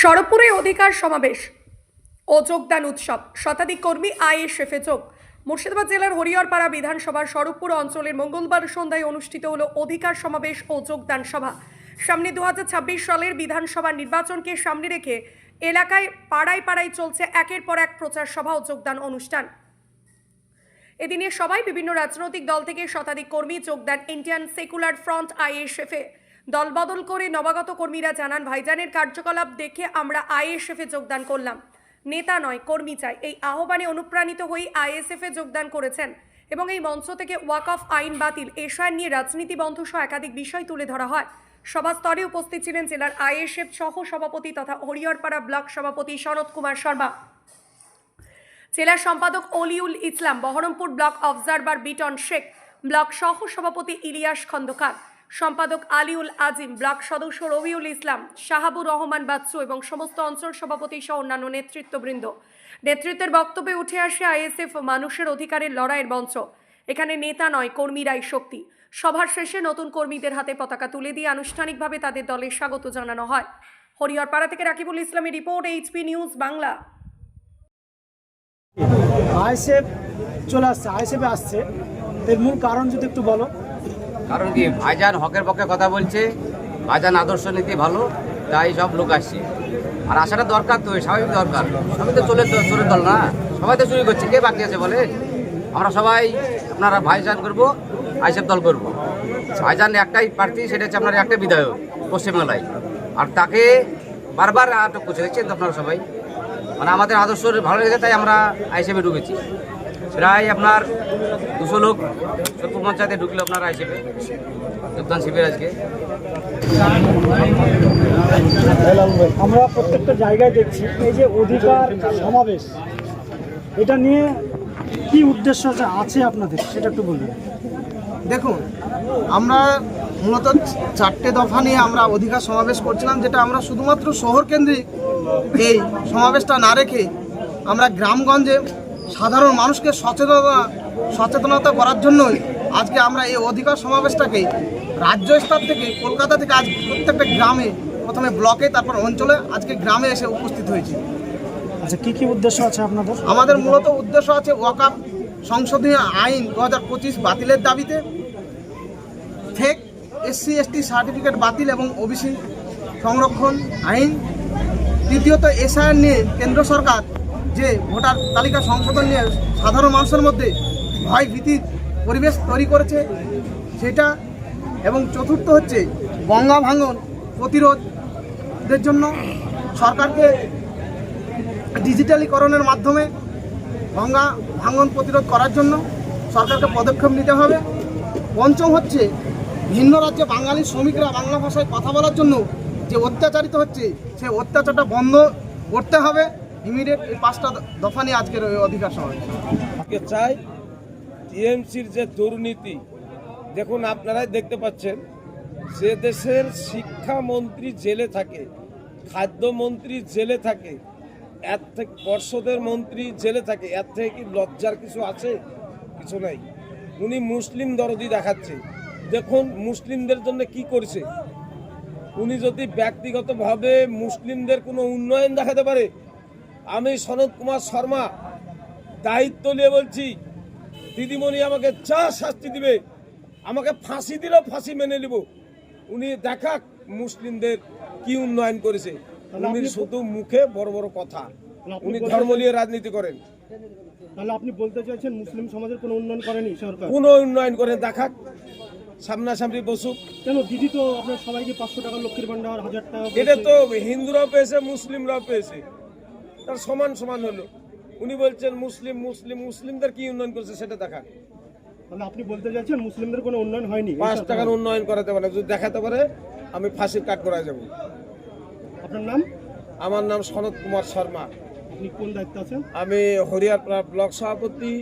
সড়কপুরে অধিকার সমাবেশ ও যোগদান উৎসব। শতাধিক কর্মী আইএসএফে যোগ। মুর্শিদাবাদ জেলার হরিহরপাড়া বিধানসভার সড়কপুর অঞ্চলের মঙ্গলবার সন্ধ্যায় অনুষ্ঠিত হল অধিকার সমাবেশ ও যোগদান সভা। সামনে দুহাজার ছাব্বিশ সালের বিধানসভা নির্বাচনকে সামনে রেখে এলাকায় পাড়ায় পাড়ায় চলছে একের পর এক প্রচার সভা ও যোগদান অনুষ্ঠান। এদিনে সবাই বিভিন্ন রাজনৈতিক দল থেকে শতাধিক কর্মী যোগ দেন ইন্ডিয়ান সেকুলার ফ্রন্ট আইএসএফে দলবদল করে নবাগত কর্মীরা জানান, ভাইজানের কার্যকলাপ দেখে আমরা আইএসএফে যোগদান করলাম। নেতা নয়, কর্মী চাই। এই আহ্বানে অনুপ্রাণিত হয়ে আইএসএফে যোগদান করেছেন এবং এই মঞ্চ থেকে ওয়াক অফ আইন বাতিল, এশার নিয়ে রাজনীতি বন্ধ সহ একাধিক বিষয় তুলে ধরা হয়। সভা স্তরে উপস্থিত ছিলেন জেলার আইএসএফ সহ সভাপতি তথা হরিহরপাড়া ব্লক সভাপতি শরৎ কুমার শর্মা। জেলা সম্পাদক Oliul Islam, Baharampur block observer Biton Sheikh, block সহ সভাপতি ইলিয়াস খন্দকার। সম্পাদক আলিউল আজিম, ব্লক সদস্য রবিউল ইসলাম, শাহাবুর রহমান বাচ্চু এবং সমস্ত অঞ্চল সভাপতি সহ অন্যান্য নেতৃত্ববৃন্দ। নেতৃত্বের বক্তব্যে উঠে আসে আইএসএফ মানুষের অধিকারের লড়াইয়ের মঞ্চ। এখানে নেতা নয়, কর্মীরাই শক্তি। সভার শেষে নতুন কর্মীদের হাতে পতাকা তুলে দিয়ে আনুষ্ঠানিকভাবে তাদের দলের স্বাগত জানানো হয়। হরিহরপাড়া থেকে রাকিবুল ইসলামের report HP news Bangla. ISF চলে আসছে, আইএসএফে আসছে। এর মূল কারণ যদি একটু বলো। কারণ কি, ভাইজান হকের পক্ষে কথা বলছে, ভাইজান আদর্শ নীতি ভালো, তাই সব লোক আসছে। আর আসাটা দরকার তো, স্বাভাবিক দরকার। সবাই তো চলে চোরের দল না। সবাই তো চুরি করছে। কে বাকি আছে বলে আমরা সবাই আপনারা ভাইজান করব, আইসেফ দল করব। ভাইজান একটাই প্রার্থী, সেটা হচ্ছে আপনার একটা বিধায়ক, পশ্চিমবাংলায়। আর তাকে বারবার আটক করছে, দেখছেন তো আপনারা সবাই? মানে আমাদের আদর্শ ভালো লেগেছে, তাই আমরা আইসেফে ঢুকেছি। প্রায় আপনার দুশো লোক সরপুর পঞ্চায়েতে ঢুকলো আপনার আইসেফে যোগদান শিবির আজকে। আমরা প্রত্যেকটা জায়গায় দেখছি এই যে অধিকার সমাবেশ। এটা নিয়ে কি উদ্দেশ্য আছে আছে আপনাদের? সেটা একটু বলবেন দেখুন আমরা মূলত চারটে দফা নিয়ে আমরা অধিকার সমাবেশ করছিলাম যেটা আমরা শুধুমাত্র শহর কেন্দ্রিক এই সমাবেশটা না রেখে আমরা গ্রামগঞ্জে সাধারণ মানুষকে সচেতনতা সচেতনতা করার জন্যই আজকে আমরা এই অধিকার সমাবেশটাকে রাজ্য স্তর থেকে কলকাতা থেকে আজ প্রত্যেকটা গ্রামে প্রথমে ব্লকে তারপর অঞ্চলে আজকে গ্রামে এসে উপস্থিত হয়েছি। আচ্ছা কী কী উদ্দেশ্য আছে আপনাদের? আমাদের মূলত উদ্দেশ্য আছে ওয়াকাপ সংশোধনী আইন দু হাজার পঁচিশ বাতিলের দাবিতে। ফেক এসসি এসটি সার্টিফিকেট বাতিল এবং ওবিসি সংরক্ষণ আইন। দ্বিতীয়ত এসআইআর নিয়ে কেন্দ্র সরকার যে ভোটার তালিকা সংশোধন নিয়ে সাধারণ মানুষের মধ্যে ভয় ভীতির পরিবেশ তৈরি করেছে, সেটা এবং চতুর্থ হচ্ছে গঙ্গা ভাঙন প্রতিরোধের জন্য সরকারকে ডিজিটালিকরণের মাধ্যমে গঙ্গা ভাঙন প্রতিরোধ করার জন্য সরকারকে পদক্ষেপ নিতে হবে। পঞ্চম হচ্ছে ভিন্ন রাজ্যে বাঙালি শ্রমিকরা বাংলা ভাষায় কথা বলার জন্য যে অত্যাচারিত হচ্ছে সেই অত্যাচারটা বন্ধ করতে হবে। ইমিডিয়েট এই পাঁচটা দফা নিয়ে আজকের ওই অধিকার সমাবেশ। চাই টিএমসির যে দুর্নীতি, দেখুন আপনারাই দেখতে পাচ্ছেন, যে দেশের শিক্ষামন্ত্রী জেলে থাকে, খাদ্যমন্ত্রী জেলে থাকে, এর থেকে পর্ষদের মন্ত্রী জেলে থাকে, এর থেকে কি লজ্জার কিছু আছে? কিছু নাই। উনি মুসলিম দরদি দেখাচ্ছে। দেখুন মুসলিমদের জন্য কি করছে। উনি যদি ব্যক্তিগতভাবে মুসলিমদের কোনো উন্নয়ন দেখাতে পারে আমি সনৎ কুমার শর্মা দায়িত্ব নিয়ে বলছি দিদিমণি আমাকে যা শাস্তি দিবে আমাকে ফাঁসি দিলেও ফাঁসি মেনে নিব। উনি দেখাক মুসলিমদের কি উন্নয়ন করেছে। উনি শুধু মুখে বড় বড় কথা। উনি ধর্ম নিয়ে রাজনীতি করেন। তাহলে আপনি বলতে চাইছেন মুসলিম সমাজের কোনো উন্নয়ন করেনি সরকার? কোনো উন্নয়ন করে দেখাক সামনাসামনি বসুক। কেন দিদি তো আপনার সবাইকে পাঁচশো টাকা লক্ষ্মীর ভান্ডার হাজার টাকা এটা তো হিন্দুরাও পেয়েছে মুসলিমরাও পেয়েছে। তার সমান সমান হলো। উনি বলছেন মুসলিম মুসলিম মুসলিমদের কি উন্নয়ন করছে সেটা দেখা তাহলে আপনি বলতে চাইছেন মুসলিমদের কোনো উন্নয়ন হয়নি? পাঁচ টাকার উন্নয়ন করাতে পারে যদি দেখাতে পারে আমি ফাঁসির কাট করা যাব। আপনার নাম? আমার নাম সনৎ কুমার শর্মা। আপনি কোন দায়িত্ব আছেন? আমি হরিয়ারপাড়া ব্লক সভাপতি।